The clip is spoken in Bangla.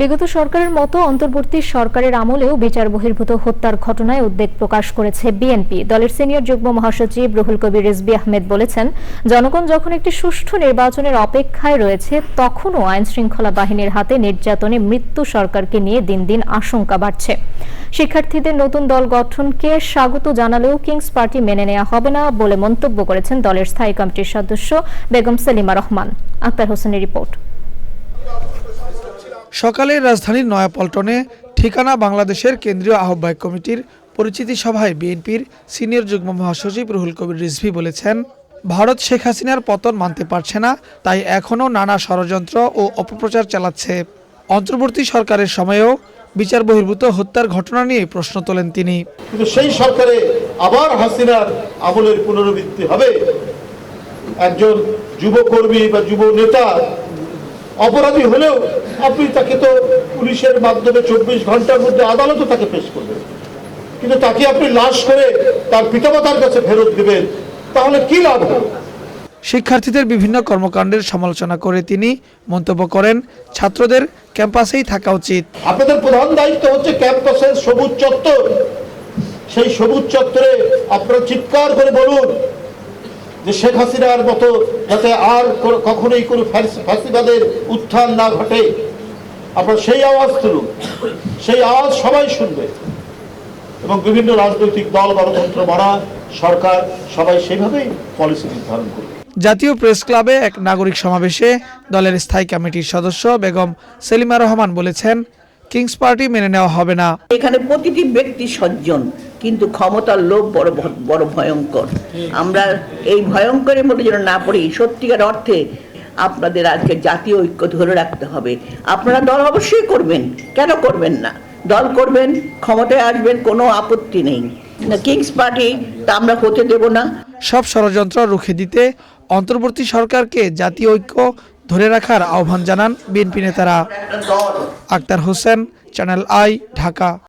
বিগত সরকারের মতো অন্তর্বর্তী সরকারের আমলেও বিচার বহির্ভূত হত্যার ঘটনায় উদ্বেগ প্রকাশ করেছে বিএনপি। দলের সিনিয়র যুগ্ম মহাসচিব রুহুল কবির রিজবি আহমেদ বলেছেন, জনগণ যখন একটি সুষ্ঠু নির্বাচনের অপেক্ষায় রয়েছে, তখনও আইন শৃঙ্খলা বাহিনীর হাতে নির্যাতনে মৃত্যু সরকারকে নিয়ে দিন দিন আশঙ্কা বাড়ছে। শিক্ষার্থীদের নতুন দল গঠনকে স্বাগত জানালেও কিংস পার্টি মেনে নেওয়া হবে না বলে মন্তব্য করেছেন দলের স্থায়ী কমিটির সদস্য বেগম সেলিমা রহমান। আক্তার হোসেনের রিপোর্ট। সকালে রাজধানীর নয়াপল্টনে ঠিকানা বাংলাদেশের কেন্দ্রীয় আহ্বায়ক কমিটির পরিচিতি সভায় বিএনপির সিনিয়র যুগ্ম মহাসচিব রুহুল কবির রিজভি বলেছেন, ভারত শেখ হাসিনার পতন মানতে পারছে না, তাই এখনও নানা ষড়যন্ত্র ও অপপ্রচার চালাচ্ছে। অন্তর্বর্তী সরকারের সময়েও বিচার বহির্ভূত হত্যার ঘটনা নিয়ে প্রশ্ন তোলেন তিনি। কিন্তু সেই সরকারে আবার হাসিনার আমলের পুনরাবৃত্তি হবে। একজন যুবকর্মী বা যুব নেতা অপরাধী হলেও আপনি তাকে তো পুলিশের মাধ্যমে চব্বিশ ঘণ্টার মধ্যে আদালতে তাকে পেশ করবেন। কিন্তু তাকে আপনি লাশ করে তার পিতামাতার কাছে ফেরত দিবেন তাহলে কি লাভ হবে? শিক্ষার্থীদের বিভিন্ন কর্মকাণ্ডের সমালোচনা করে তিনি মন্তব্য করেন ছাত্রদের ক্যাম্পাসেই থাকা উচিত। আপনাদের প্রধান দায়িত্ব হচ্ছে ক্যাম্পাসের সবুজ চত্বর। সেই সবুজ চত্বরে আপনারা চিৎকার করে বলুন যে শেখ হাসিনার মতো যাতে আর কখনোই কোনো ফ্যাসিবাদের উত্থান না ঘটে। আপনারা সেই আওয়াজ তুলুন। সেই আওয়াজ সবাই শুনবে। এবং বিভিন্ন রাজনৈতিক দল গণতন্ত্র মারা সরকার সবাই সেইভাবেই পলিসি নির্ধারণ করবে। জাতীয় প্রেস ক্লাবে এক নাগরিক সমাবেশে দলের স্থায়ী কমিটির সদস্য বেগম সেলিমা রহমান বলেছেন কিংস পার্টি মেনে নেওয়া হবে না। এখানে প্রতিটি ব্যক্তি সজ্জন। কিন্তু ক্ষমতার লোভ বড় বড় ভয়ঙ্কর। আমরা এই ভয়ঙ্করের মধ্যে যেন না পড়ি, সত্যিকার অর্থে আপনাদের আজকে জাতীয় ঐক্য ধরে রাখতে হবে। আপনারা দল অবশ্যই করবেন, কেন করবেন না? দল করবেন, ক্ষমতায় আসবেন, কোনো আপত্তি নেই। কিংস পার্টি তা আমরা হতে দেব না। সব ষড়যন্ত্র রুখে দিতে অন্তর্বর্তী সরকারকে জাতীয় ঐক্য ধরে রাখার আহ্বান জানান বিএনপি নেতারা। Akhtar Hossain, channel I, Dhaka.